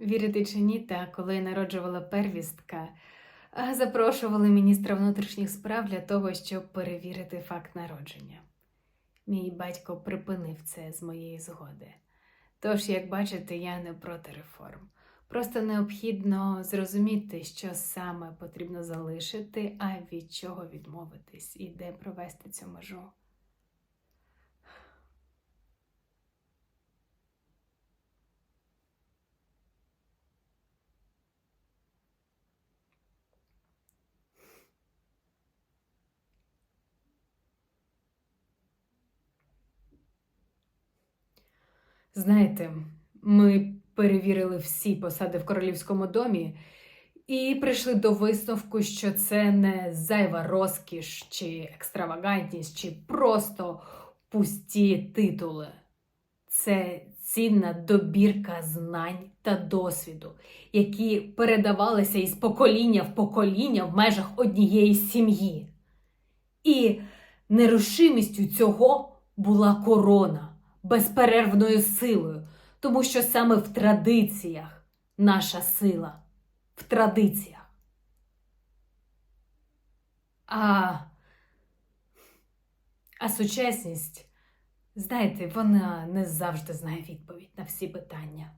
Вірите чи ні, та коли я народжувала первістка, запрошували міністра внутрішніх справ для того, щоб перевірити факт народження. Мій батько припинив це з моєї згоди. Тож, як бачите, я не проти реформ. Просто необхідно зрозуміти, що саме потрібно залишити, а від чого відмовитись, і де провести цю межу. Знаєте, ми перевірили всі посади в королівському домі і прийшли до висновку, що це не зайва розкіш чи екстравагантність, чи просто пусті титули. Це цінна добірка знань та досвіду, які передавалися із покоління в покоління в межах однієї сім'ї. І нерушимістю цього була корона безперервною силою, тому що саме в традиціях наша сила. В традиціях. А, а сучасність, знаєте, вона не завжди знає відповідь на всі питання.